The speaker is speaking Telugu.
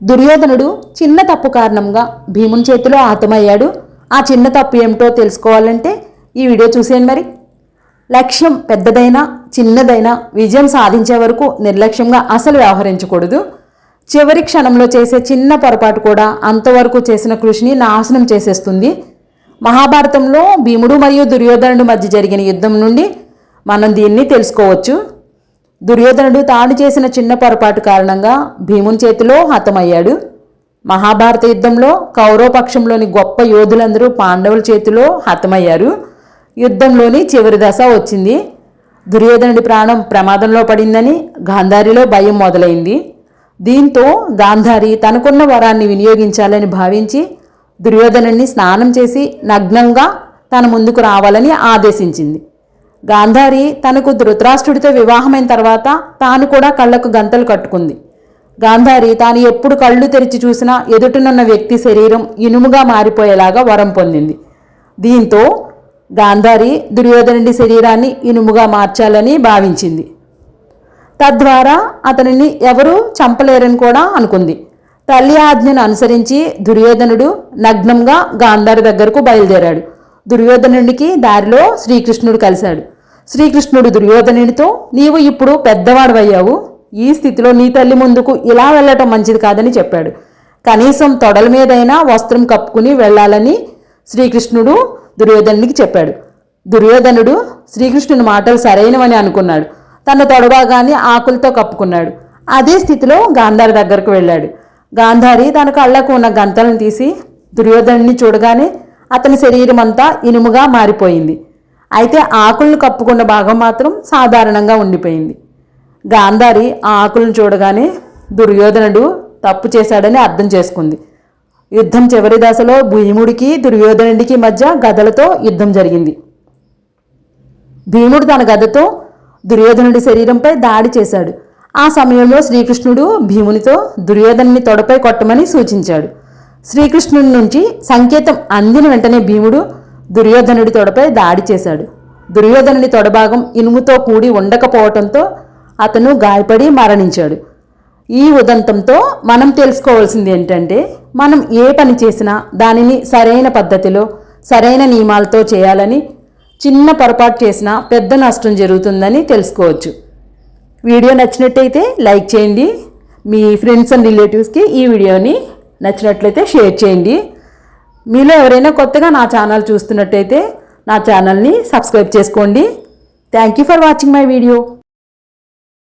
దుర్యోధనుడు చిన్న తప్పు కారణంగా భీముని చేతిలో హతమయ్యాడు ఆ చిన్న తప్పు ఏమిటో తెలుసుకోవాలంటే ఈ వీడియో చూసేయండి మరి. లక్ష్యం పెద్దదైనా చిన్నదైనా విజయం సాధించే వరకు నిర్లక్ష్యంగా అసలు వ్యవహరించకూడదు. చివరి క్షణంలో చేసే చిన్న పొరపాటు కూడా అంతవరకు చేసిన కృషిని నాశనం చేసేస్తుంది. మహాభారతంలో భీముడు మరియు దుర్యోధనుడు మధ్య జరిగిన యుద్ధం నుండి మనం దీన్ని తెలుసుకోవచ్చు. దుర్యోధనుడు తాను చేసిన చిన్న పొరపాటు కారణంగా భీముని చేతిలో హతమయ్యాడు. మహాభారత యుద్ధంలో కౌరవపక్షంలోని గొప్ప యోధులందరూ పాండవుల చేతిలో హతమయ్యారు. యుద్ధంలోని చివరి దశ వచ్చింది. దుర్యోధనుడి ప్రాణం ప్రమాదంలో పడిందని గాంధారిలో భయం మొదలైంది. దీంతో గాంధారి తనకున్న వరాన్ని వినియోగించాలని భావించి దుర్యోధనుడిని స్నానం చేసి నగ్నంగా తన ముందుకు రావాలని ఆదేశించింది. గాంధారి తనకు ధృతరాష్ట్రుడితో వివాహమైన తర్వాత తాను కూడా కళ్ళకు గంతలు కట్టుకుంది. గాంధారి తాను ఎప్పుడు కళ్ళు తెరిచి చూసినా ఎదుటనున్న వ్యక్తి శరీరం ఇనుముగా మారిపోయేలాగా వరం పొందింది. దీంతో గాంధారి దుర్యోధనుడి శరీరాన్ని ఇనుముగా మార్చాలని భావించింది. తద్వారా అతనిని ఎవరూ చంపలేరని కూడా అనుకుంది. తల్లి ఆజ్ఞను అనుసరించి దుర్యోధనుడు నగ్నంగా గాంధారి దగ్గరకు బయలుదేరాడు. దుర్యోధనుడికి దారిలో శ్రీకృష్ణుడు కలిశాడు. శ్రీకృష్ణుడు దుర్యోధనుడితో నీవు ఇప్పుడు పెద్దవాడవయ్యావు. ఈ స్థితిలో నీ తల్లి ముందుకు ఇలా వెళ్ళటం మంచిది కాదని చెప్పాడు. కనీసం తొడల మీదైనా వస్త్రం కప్పుకుని వెళ్ళాలని శ్రీకృష్ణుడు దుర్యోధనుడికి చెప్పాడు. దుర్యోధనుడు శ్రీకృష్ణుని మాటలు సరైనవని అనుకున్నాడు. తన తొడబాగాన్ని ఆకులతో కప్పుకున్నాడు. అదే స్థితిలో గాంధారి దగ్గరకు వెళ్ళాడు. గాంధారి తన కళ్ళకు ఉన్న గంతలను తీసి దుర్యోధనుడిని చూడగానే అతని శరీరం అంతా ఇనుముగా మారిపోయింది. అయితే ఆకులను కప్పుకున్న భాగం మాత్రం సాధారణంగా ఉండిపోయింది. గాంధారి ఆ ఆకులను చూడగానే దుర్యోధనుడు తప్పు చేశాడని అర్థం చేసుకుంది. యుద్ధం చివరి దశలో భీముడికి దుర్యోధనుడికి మధ్య గదలతో యుద్ధం జరిగింది. భీముడు తన గదతో దుర్యోధనుడి శరీరంపై దాడి చేశాడు. ఆ సమయంలో శ్రీకృష్ణుడు భీమునితో దుర్యోధనుని తొడపై కొట్టమని సూచించాడు. శ్రీకృష్ణుడి నుంచి సంకేతం అందిన వెంటనే భీముడు దుర్యోధనుడి తొడపై దాడి చేశాడు. దుర్యోధనుడి తొడభాగం ఇనుముతో కూడి ఉండకపోవటంతో అతను గాయపడి మరణించాడు. ఈ ఉదంతంతో మనం తెలుసుకోవాల్సింది ఏంటంటే మనం ఏ పని చేసినా దానిని సరైన పద్ధతిలో సరైన నియమాలతో చేయాలని చిన్న పొరపాటు చేసినా పెద్ద నష్టం జరుగుతుందని తెలుసుకోవచ్చు. వీడియో నచ్చినట్టయితే లైక్ చేయండి. మీ ఫ్రెండ్స్ అండ్ రిలేటివ్స్కి ఈ వీడియోని నచ్చినట్లయితే షేర్ చేయండి. మీలో ఎవరైనా కొత్తగా నా ఛానల్ చూస్తున్నట్టయితే నా ఛానల్ని సబ్స్క్రైబ్ చేసుకోండి. Thank you for watching my video